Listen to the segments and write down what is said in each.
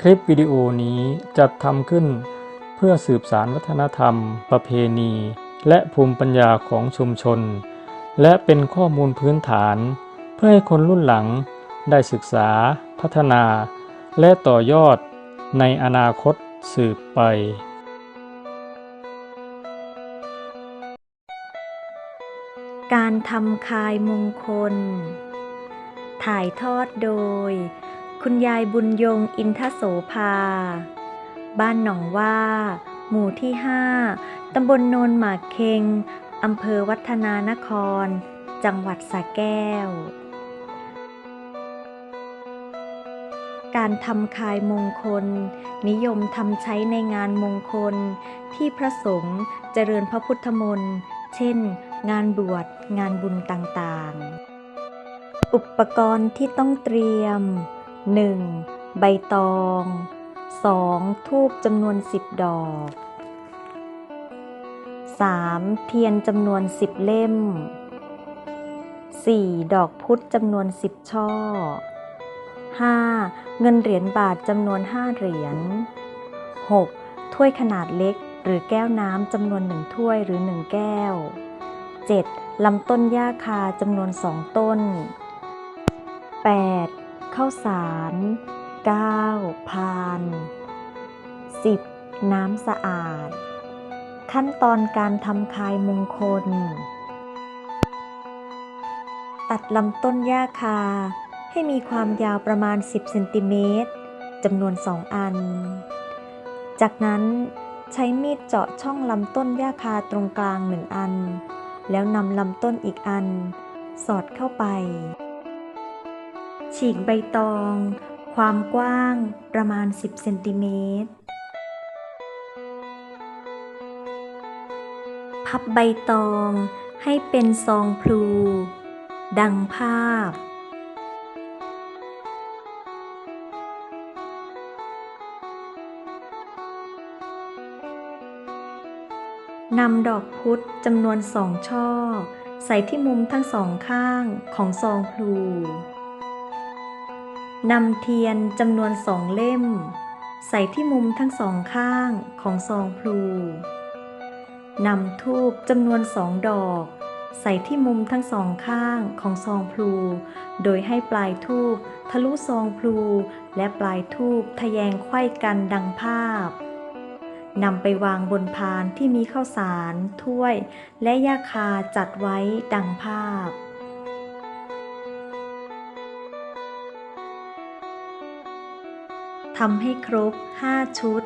คลิปวิดีโอนี้จัดทำขึ้นเพื่อสืบสารวัฒนธรรม ประเพณี และภูมิปัญญาของชุมชน และเป็นข้อมูลพื้นฐาน เพื่อให้คนรุ่นหลังได้ศึกษา พัฒนา และต่อยอดในอนาคตสืบไป การทำคายมงคล ถ่ายทอดโดย คุณยายบุญยงอินทโสภา บ้านหนองว่า หมู่ที่ 5 ตำบลโนนหมากเคงอำเภอวัฒนานคร จังหวัดสระแก้ว การทำคายมงคล นิยมทำใช้ในงานมงคล ที่พระสงฆ์เจริญพระพุทธมนต์ เช่น งานบวช งานบุญต่างๆ อุปกรณ์ที่ต้องเตรียม 1. ใบตอง 2. ทูบจำนวน 10 ดอก 3. เทียนจำนวน 10 เล่ม 4. ดอกพุธจำนวน 10 ช่อ 5. เงินเหรียญบาทจำนวน 5 เหรียญ 6. ถ้วยขนาดเล็กหรือแก้วน้ำจำนวน1ถ้วยหรือ1แก้ว 7. ลำต้นหญ้าคาจำนวน2ต้น 8. ข้าวสาร 9. พาน 10. น้ำสะอาด ขั้นตอนการทำคายมงคล ตัดลำต้นหญ้าคาให้มีความยาวประมาณ 10 เซนติเมตรจำนวน 2 อัน จากนั้นใช้มีดเจาะช่องลำต้นหญ้าคาตรงกลางหนึ่งอัน แล้วนำลำต้นอีกอัน สอดเข้าไป ฉีกใบตอง ความกว้างประมาณ 10 เซนติเมตร พับใบตองให้เป็นซองพลู ดังภาพนำดอกพุธจำนวนสองช่อ ใส่ที่มุมทั้งสองข้างของซองพลู นำเทียนจำนวนสองเล่ม ใส่ที่มุมทั้งสองข้างของซองพลูนำทูบจำนวนสองดอก ใส่ที่มุมทั้งสองข้างของซองพลู โดยให้ปลายทูบทะลุซองพลูและปลายทูบทะแยงไขว้กันดังภาพนำไปวางบนพานที่มีข้าวสาร ถ้วย และยาคาจัดไว้ดังภาพ ทำให้ครบ 5 ชุด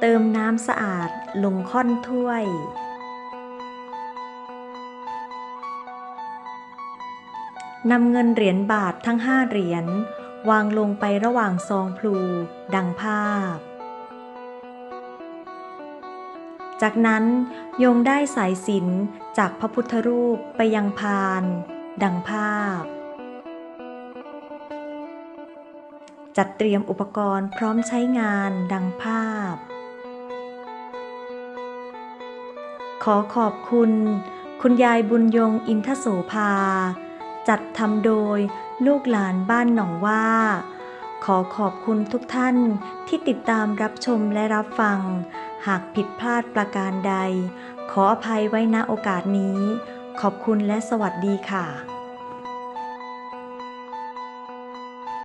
เติมน้ำสะอาดลงค่อนถ้วย นำเงินเหรียญบาททั้งห้าเหรียญวางลงไประหว่างซองพลู ดังภาพ จากนั้นโยงได้สายสินจากพระพุทธรูปไปยังพาน ดังภาพ จัดเตรียมอุปกรณ์พร้อมใช้งานดังภาพ ขอขอบคุณ คุณยายบุญยงอินทโสภา จัดทำโดยลูกหลานบ้านหนองว่า ขอขอบคุณทุกท่านที่ติดตามรับชมและรับฟัง หากผิดพลาดประการใด ขออภัยไว้ณโอกาสนี้ ขอบคุณและสวัสดีค่ะ